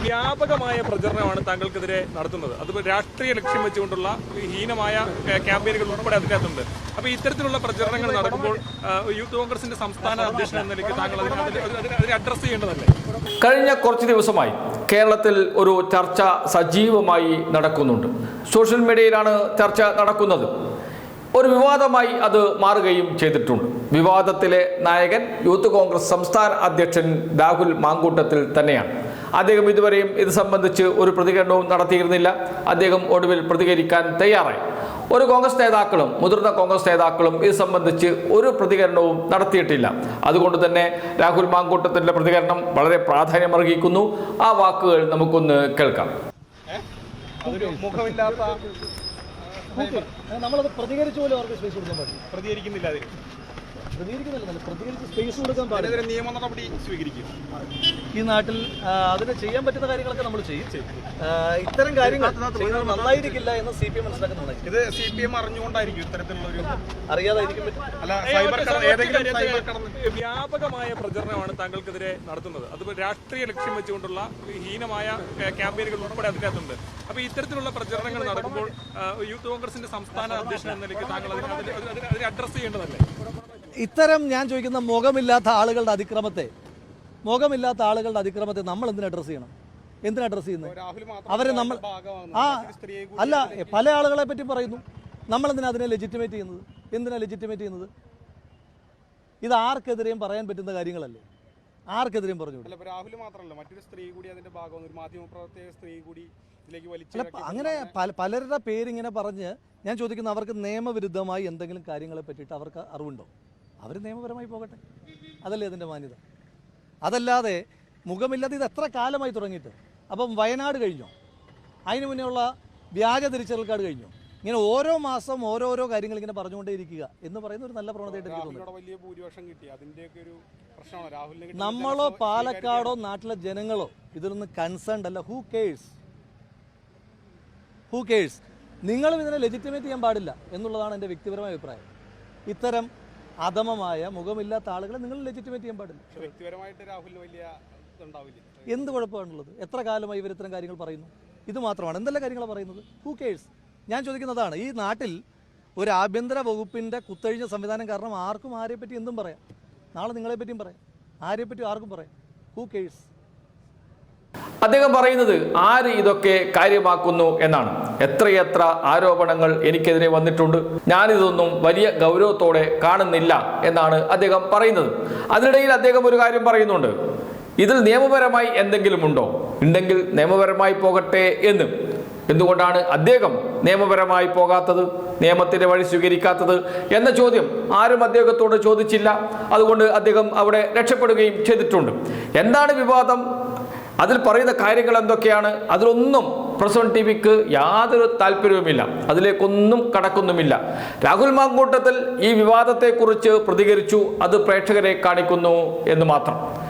വ്യാപകമായ പ്രചരണമാണ് താങ്കൾക്കെതിരെ നടത്തുന്നത്. അത് രാഷ്ട്രീയ ലക്ഷ്യം വെച്ചുകൊണ്ടുള്ള ഹീനമായ ക്യാമ്പയിനുകൾ ഉൾപ്പെടെ അതിനകത്തുണ്ട്. അപ്പൊ ഇത്തരത്തിലുള്ള പ്രചരണങ്ങൾ നടക്കുമ്പോൾ യൂത്ത് കോൺഗ്രസിന്റെ സംസ്ഥാന അധ്യക്ഷൻ എന്ന നിലയ്ക്ക് താങ്കൾ അതിനെ അഡ്രസ് ചെയ്യേണ്ടതല്ലേ? കഴിഞ്ഞ കുറച്ച് ദിവസമായി കേരളത്തിൽ ഒരു ചർച്ച സജീവമായി നടക്കുന്നുണ്ട്. സോഷ്യൽ മീഡിയയിലാണ് ചർച്ച നടക്കുന്നത്. ഒരു വിവാദമായി അത് മാറുകയും ചെയ്തിട്ടുണ്ട്. വിവാദത്തിലെ നായകൻ യൂത്ത് കോൺഗ്രസ് സംസ്ഥാന അധ്യക്ഷൻ രാഹുൽ മാങ്കൂട്ടത്തിൽ തന്നെയാണ്. അദ്ദേഹം ഇതുവരെയും ഇത് സംബന്ധിച്ച് ഒരു പ്രതികരണവും നടത്തിയിരുന്നില്ല. അദ്ദേഹം ഒടുവിൽ പ്രതികരിക്കാൻ തയ്യാറായി. ഒരു കോൺഗ്രസ് നേതാക്കളും മുതിർന്ന കോൺഗ്രസ് നേതാക്കളും ഇത് സംബന്ധിച്ച് ഒരു പ്രതികരണവും നടത്തിയിട്ടില്ല. അതുകൊണ്ട് തന്നെ രാഹുൽ മാങ്കൂട്ടത്തിന്റെ പ്രതികരണം വളരെ പ്രാധാന്യമർഹിക്കുന്നു. ആ വാക്കുകൾ നമുക്കൊന്ന് കേൾക്കാം. നമ്മളത് പ്രതികരിച്ചു പോലും അവർക്ക് സ്പേസ് കൊടുക്കാൻ പാടില്ല പ്രതികരിക്കുന്നില്ല അതിന്. നിയമ നടപടി സ്വീകരിക്കും. ഈ നാട്ടിൽ അതിന് ചെയ്യാൻ പറ്റുന്ന കാര്യങ്ങളൊക്കെ നമ്മൾ ചെയ്യും. ഇത്തരം കാര്യങ്ങൾ ചെയ്യുന്നത് നന്നായിരിക്കില്ല എന്ന് സി പി എം മനസ്സിലാക്കുന്നുണ്ട് ഇത് സി പി എം അറിഞ്ഞുകൊണ്ടായിരിക്കും ഇത്തരത്തിലുള്ള ഒരു അറിയാതായിരിക്കും പറ്റും. അല്ല സൈബർ കട- ഏതെങ്കിലും സൈബർ കടന്ന് വ്യാപകമായ പ്രചരണമാണ് താങ്കൾക്കെതിരെ നടത്തുന്നത്. അത് രാഷ്ട്രീയ ലക്ഷ്യം വെച്ചുകൊണ്ടുള്ള ഹീനമായ ക്യാമ്പയിനുകൾ ഉൾപ്പെടെ അതിനകത്തുണ്ട്. അപ്പൊ ഇത്തരത്തിലുള്ള പ്രചരണങ്ങൾ നടക്കുമ്പോൾ യൂത്ത് കോൺഗ്രസിന്റെ സംസ്ഥാന അധ്യക്ഷൻ എന്ന നിലയ്ക്ക് താങ്കൾ അതിനെ അഡ്രസ് ചെയ്യേണ്ടതല്ലേ? ഇത്തരം ഞാൻ ചോദിക്കുന്ന മുഖമില്ലാത്ത ആളുകളുടെ അതിക്രമത്തെ മുഖമില്ലാത്ത ആളുകളുടെ അതിക്രമത്തെ നമ്മൾ എന്തിനാ അഡ്രസ് ചെയ്യണം? എന്തിനാ അഡ്രസ് ചെയ്യുന്നത് അവരെ നമ്മൾ ആ അല്ല പല ആളുകളെ പറ്റി പറയുന്നു. നമ്മൾ എന്തിനാ അതിനെ ലെജിറ്റിമേറ്റ് ചെയ്യുന്നത്? എന്തിനാ ലെജിറ്റിമേറ്റ് ചെയ്യുന്നത്? ഇത് ആർക്കെതിരെയും പറയാൻ പറ്റുന്ന കാര്യങ്ങളല്ലേ? ആർക്കെതിരെയും പറഞ്ഞു അല്ല രാഹുൽ മാത്രമല്ല മറ്റൊരു സ്ത്രീ കൂടി അതിന്റെ ഭാഗമാണ് ഒരു മാധ്യമപ്രവർത്തക സ്ത്രീ കൂടി ഇതിലേക്ക് അല്ല വലിച്ചു അങ്ങനെ പലരുടെ പേരിങ്ങനെ പറഞ്ഞ് ഞാൻ ചോദിക്കുന്ന അവർക്ക് നിയമവിരുദ്ധമായി എന്തെങ്കിലും കാര്യങ്ങളെ പറ്റിയിട്ട് അവർക്ക് അറിവുണ്ടോ? അവർ നിയമപരമായി പോകട്ടെ? അതല്ലേ അതിന്റെ മാന്യത? അതല്ലാതെ മുഖമില്ലാതെ ഇത് എത്ര കാലമായി തുടങ്ങിയിട്ട്? അപ്പം വയനാട് കഴിഞ്ഞോ? അതിന് മുന്നേ ഉള്ള വ്യാജ തിരിച്ചറിയൽ കാർഡ് കഴിഞ്ഞു? ഇങ്ങനെ ഓരോ മാസം ഓരോരോ കാര്യങ്ങൾ ഇങ്ങനെ പറഞ്ഞുകൊണ്ടേ ഇരിക്കുക എന്ന് പറയുന്ന ഒരു നല്ല പ്രവണതയായിട്ട് എനിക്ക് തോന്നുന്നു. നമ്മളോ പാലക്കാടോ നാട്ടിലെ ജനങ്ങളോ ഇതിലൊന്നും കൺസേൺഡ് അല്ല. ഹൂ കേഴ്സ് ഹൂ കേഴ്സ് നിങ്ങളും ഇതിനെ ലെജിറ്റിമേറ്റ് ചെയ്യാൻ പാടില്ല എന്നുള്ളതാണ് എന്റെ വ്യക്തിപരമായ അഭിപ്രായം. ഇത്തരം അധമമായ മുഖമില്ലാത്ത ആളുകളെ നിങ്ങൾ ലെജിറ്റിമേറ്റ് ചെയ്യാൻ പാടില്ല. വ്യക്തിപരമായിട്ട് രാഹുലിന് വലിയ എന്ത് കുഴപ്പമാണുള്ളത്? എത്ര കാലമായി ഇവർ ഇത്തരം കാര്യങ്ങൾ പറയുന്നു? ഇത് മാത്രമാണ്. എന്തെല്ലാം കാര്യങ്ങളാണ് പറയുന്നത്? ഹൂ കേഴ്സ് ഞാൻ ചോദിക്കുന്നതാണ് ഈ നാട്ടിൽ ഒരു ആഭ്യന്തര വകുപ്പിന്റെ കുത്തഴിഞ്ഞ സംവിധാനം കാരണം ആർക്കും ആരെപ്പറ്റി എന്തും പറയാം. നാളെ നിങ്ങളെ പറ്റിയും പറയാം. ആരെപ്പറ്റി ആർക്കും പറയാം. ഹൂ കേഴ്സ് അദ്ദേഹം പറയുന്നത് ആര് ഇതൊക്കെ കാര്യമാക്കുന്നു എന്നാണ്. എത്രയെത്ര ആരോപണങ്ങൾ എനിക്കെതിരെ വന്നിട്ടുണ്ട്. ഞാനിതൊന്നും വലിയ ഗൗരവത്തോടെ കാണുന്നില്ല എന്നാണ് അദ്ദേഹം പറയുന്നത്. അതിനിടയിൽ അദ്ദേഹം ഒരു കാര്യം പറയുന്നുണ്ട്. ഇതിൽ നിയമപരമായി എന്തെങ്കിലും ഉണ്ടോ? ഉണ്ടെങ്കിൽ നിയമപരമായി പോകട്ടെ എന്ന്. എന്തുകൊണ്ടാണ് അദ്ദേഹം നിയമപരമായി പോകാത്തത്? നിയമത്തിന്റെ വഴി സ്വീകരിക്കാത്തത് എന്ന ചോദ്യം ആരും അദ്ദേഹത്തോട് ചോദിച്ചില്ല. അതുകൊണ്ട് അദ്ദേഹം അവിടെ രക്ഷപ്പെടുകയും ചെയ്തിട്ടുണ്ട്. എന്താണ് വിവാദം? അതിൽ പറയുന്ന കാര്യങ്ങൾ എന്തൊക്കെയാണ്? അതിലൊന്നും പ്രസവൻ ടി വിക്ക് യാതൊരു താല്പര്യവുമില്ല. അതിലേക്കൊന്നും കടക്കുന്നുമില്ല. രാഹുൽ മാങ്കൂട്ടത്തിൽ ഈ വിവാദത്തെക്കുറിച്ച് പ്രതികരിച്ചു. അത് പ്രേക്ഷകരെ കാണിക്കുന്നു എന്ന് മാത്രം.